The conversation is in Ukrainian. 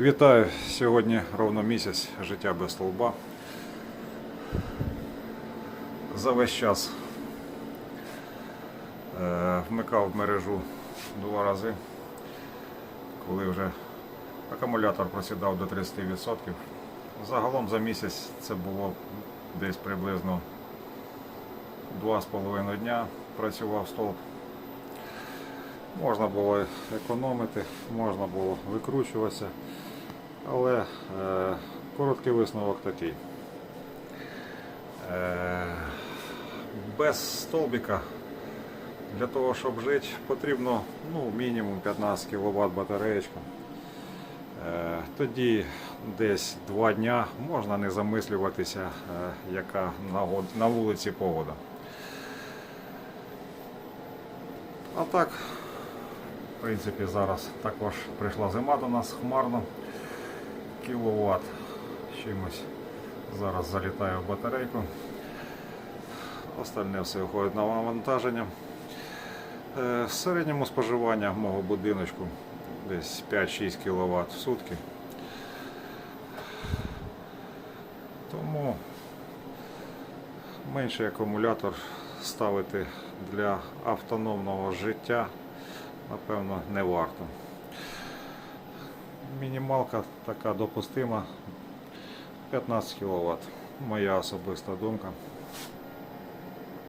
Вітаю! Сьогодні ровно місяць життя без столба. За весь час е, вмикав мережу два рази, коли вже акумулятор просідав до 30%. Загалом за місяць це було десь приблизно 2,5 дня працював столб. Можна було економити, можна було викручуватися, але е, короткий висновок такий. Е, без столбика для того, щоб жити, потрібно ну, мінімум 15 кВт батареєчка. Е, тоді десь два дня можна не замислюватися, е, яка на, на вулиці погода. А так, принципі, зараз також прийшла зима до нас хмарно. Кіловат чимось. Зараз залітаю в батарейку. Остальне все виходить на навантаження. Е, В середньому споживання мого будиночку десь 5-6 кВт в сутки. Тому менший акумулятор ставити для автономного життя, напевно, не варто. Мінімалка така допустима 15 кВт. Моя особиста думка.